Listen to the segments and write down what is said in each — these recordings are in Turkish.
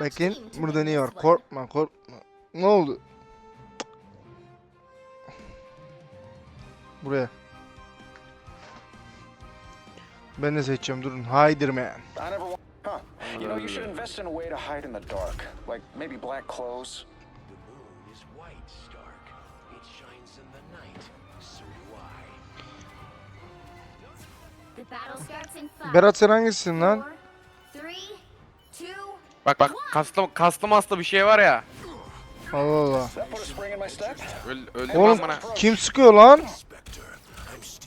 Bakın burada ne var? Korkma korkma. Ne oldu? Buraya. Ben de seçeceğim durun. Hiderman. Huh. You know, you should invest in a way to hide in the dark. Like maybe black clothes. The moon is white, Stark. It shines in the night. So do I. The battle starts in five, Berat sen hangisisin lan? four, three, two, Bak bak kaslı kaslı maslı bir şey var ya. Allah Allah. Öl, öldüm Oğlum bana. kim sıkıyor lan?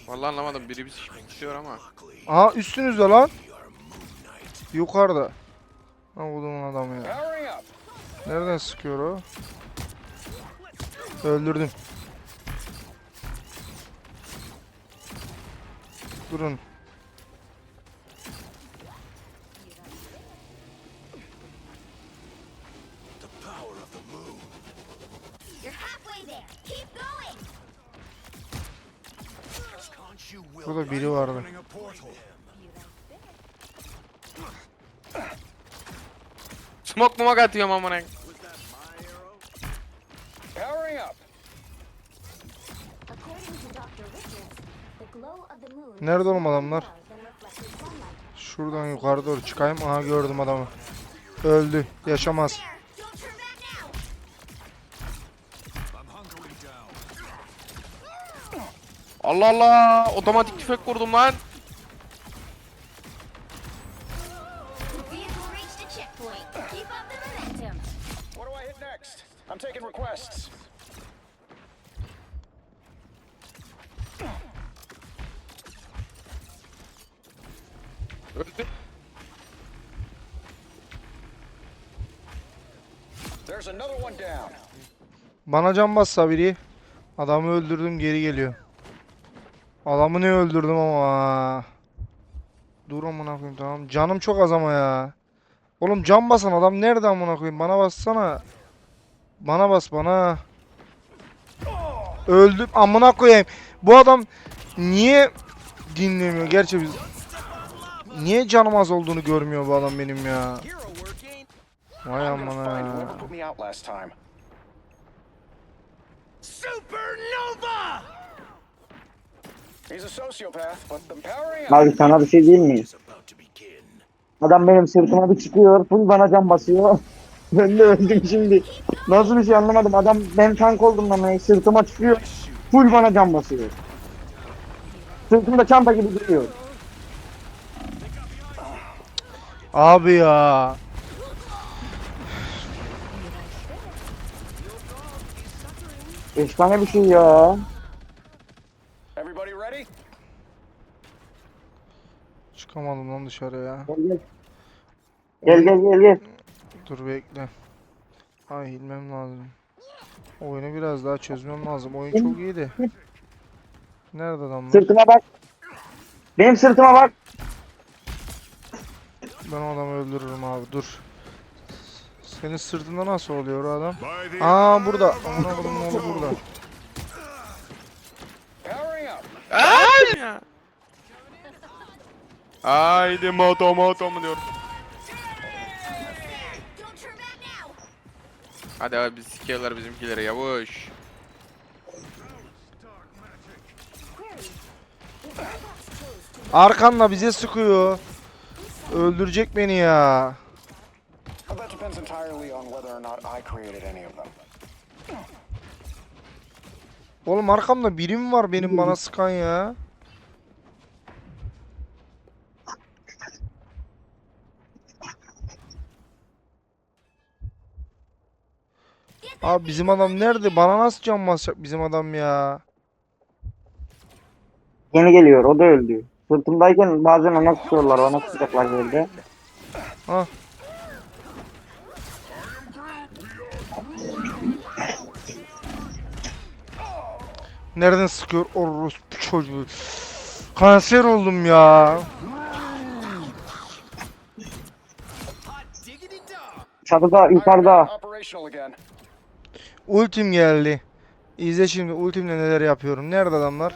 Vallahi anlamadım biri bir sıkıyor ama. Aha üstünüzde lan. Yukarıda. Ne buldum adamı ya. Nereden sıkıyor o? Öldürdüm. Durun. Burada biri vardı. opening a portal? Smoke mumak atıyorum amına. Nerede oğlum adamlar? Şuradan yukarı doğru çıkayım. Aha gördüm adamı. Öldü. Yaşamaz. Allah Allah otomatik tüfek kurdum lan. The vehicle reached a checkpoint. Keep up the momentum. What do I hit next? I'm taking requests. Öldü. There's another one down. Bana can bassa biri. Adamı öldürdüm geri geliyor. Adamı ne öldürdüm ama. Dur amına koyayım tamam. Canım çok az ama ya. Oğlum can basan adam nerede amına koyayım? Bana bassana. Bana bas bana. Öldüm amına koyayım. Bu adam niye dinlemiyor? Gerçi biz Niye canım az olduğunu görmüyor bu adam benim ya. Vay amına find Abi sana bir şey diyeyim mi? Is about to begin. Adam benim sırtıma bir çıkıyor. Full bana can basıyor. ben de öldüm şimdi. Nasıl bir şey anlamadım. Adam ben tank oldum lan. Sırtıma çıkıyor. Full bana can basıyor. Sırtımda çanta gibi duruyor. Abi ya. Efsane bir şey ya. Çıkamadım lan dışarıya. Gel gel. Gel gel gel gel. Dur bekle. Ay bilmem lazım. Oyunu biraz daha çözmem lazım. Oyun çok iyiydi. Nerede adamlar? Sırtıma bak. Benim sırtıma bak. Ben o adamı öldürürüm abi dur. Senin sırtında nasıl oluyor o adam? Aa burada. Amına koyayım oğlu burada. Powering up. Ay ya. Haydi moto moto mu diyorum. Hadi abi biz sikiyorlar bizimkileri to Arkanla bize sıkıyor. Öldürecek beni ya. Well, that depends entirely on whether or not I created any of them. Oğlum arkamda biri mi var benim bana sıkan ya? Abi bizim adam nerede? Bana nasıl can basacak bizim adam ya? Yeni geliyor. O da öldü. Sırtımdayken bazen ona sıkıyorlar. Ona sıkacaklar böyle. Ha. Nereden sıkıyor orospu çocuğu? Kanser oldum ya. Çatıda yukarıda. Ultim geldi. İzle şimdi ultimle neler yapıyorum. Nerede adamlar?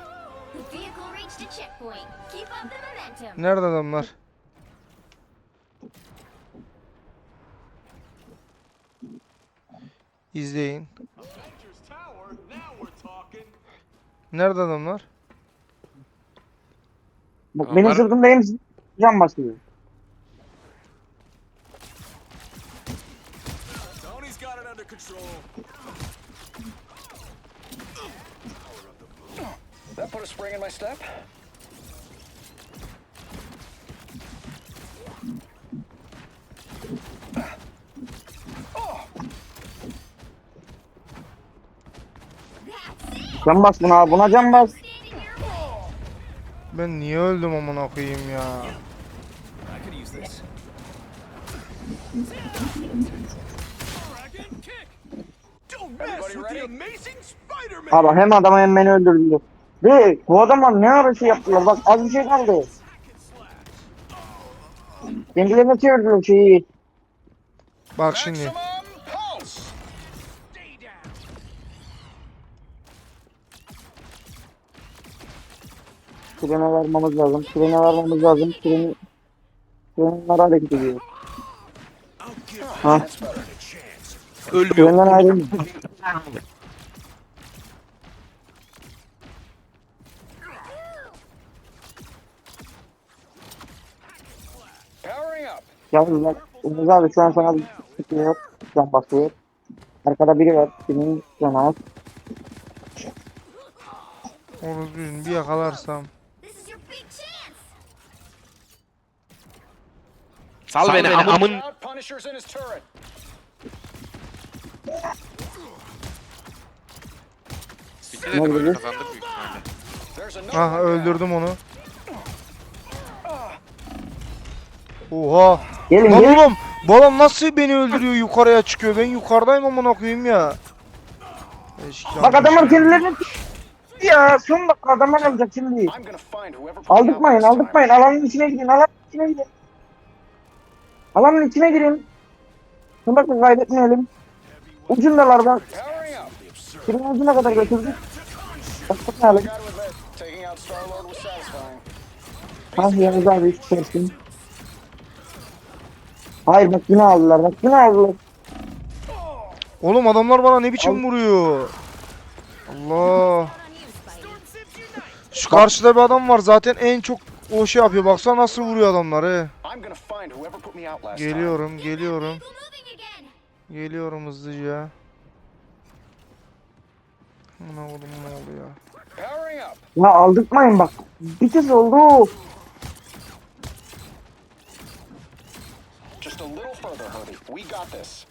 Nerede adamlar? İzleyin. Nerede adamlar? Bak benim Onlar- sırtımdayım can basıyor. Tony's got it under control. That put a spring in my step. Can bas buna buna can bas. Ben niye öldüm amına koyayım ya? Abi hem adamı hem beni öldürdüler. Ve bu adamlar ne ara şey yaptılar bak az bir şey kaldı. Kendilerine çevirdiler şeyi. Bak şimdi. Trene varmamız lazım. Trene varmamız lazım. Tren Trenler hareket ediyor. Ha? Ölmüyor. Ayrılın. Powering Yalnız bak Umuz abi şu an sana sıkıyor. Can basıyor. Arkada biri var. Senin can al. Onu düzgün bir yakalarsam. Chance. Sal beni amın. Bitti dedim Ne another Ah öldürdüm onu. Oha. Gelin Lan gelin. oğlum bu adam nasıl beni öldürüyor yukarıya çıkıyor ben yukarıdayım amına koyayım ya. Eşkıya Bak adamlar kendilerini ya son bak adamlar alacak şimdi. Time. aldırtmayın alanın içine girin alanın içine girin. Alanın içine girin. Son dakika kaybetmeyelim. Ucundalardan kirin ucuna kadar götürdük. Satisfying. Ha Yavuz abi hiç tersin. Hayır bak yine aldılar bak yine aldılar. Oğlum adamlar bana ne biçim vuruyor. Allah. Şu karşıda bir adam var zaten en çok o şey yapıyor. Baksana nasıl vuruyor adamları. Geliyorum, geliyorum. Geliyorum hızlıca. Buna oğlum ne oluyor? Ya aldırtmayın bak. Bir kez oldu. Got this.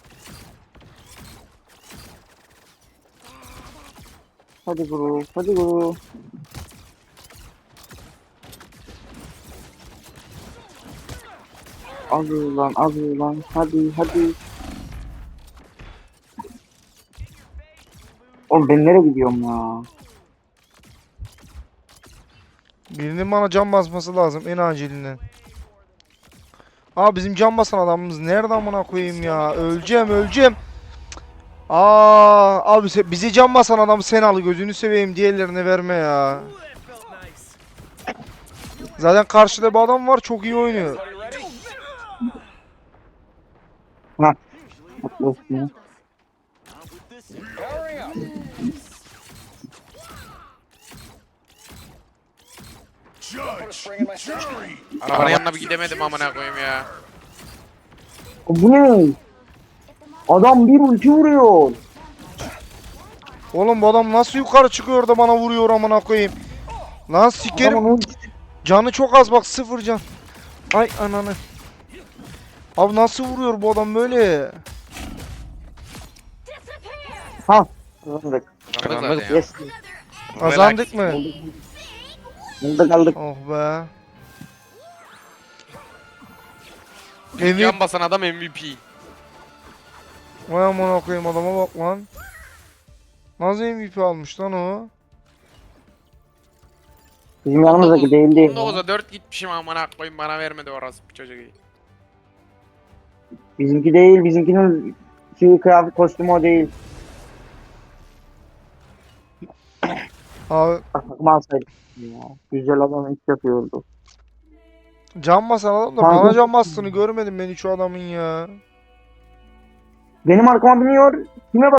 Hadi guru hadi guru. Az ulan az ulan hadi hadi. Oğlum ben nereye gidiyorum ya? Birinin bana cam basması lazım en acilinden. Aa bizim cam basan adamımız nerede amına koyayım ya? Öleceğim, öleceğim. Aa abi se- bizi cam basan adamı sen al gözünü seveyim diğerlerine verme ya. Zaten karşıda bir adam var çok iyi oynuyor. Everybody ready? Ha. Bak dostum ya. Powering up. Put a spring in my step. Arabanın yanına bir gidemedim amına koyayım ya. Bu ne? Adam bir ulti vuruyor. Oğlum bu adam nasıl yukarı çıkıyor da bana vuruyor amına koyayım. Lan sikerim. Canı çok az bak sıfır can. Ay ananı. Abi nasıl vuruyor bu adam böyle? Ha. Kazandık. Kazandık. Yes. Kazandık mı? Aldık aldık. Oh be. MVP. Yan basan adam MVP. Vay amına koyayım adama bak lan. Nasıl MVP almış lan o? Bizim yanımızdaki değil değil. 19'a 4 gitmişim amına koyayım bana vermedi orası bir çocuk. Bizimki değil. Bizimkinin şey kıyafet kostümü o değil. Abi Bak takma alsaydık. Ya. Güzel adam iş yapıyordu. can basan adam da Kanka. bana can bastığını görmedim ben hiç o adamın ya. Benim arkama biniyor. Kime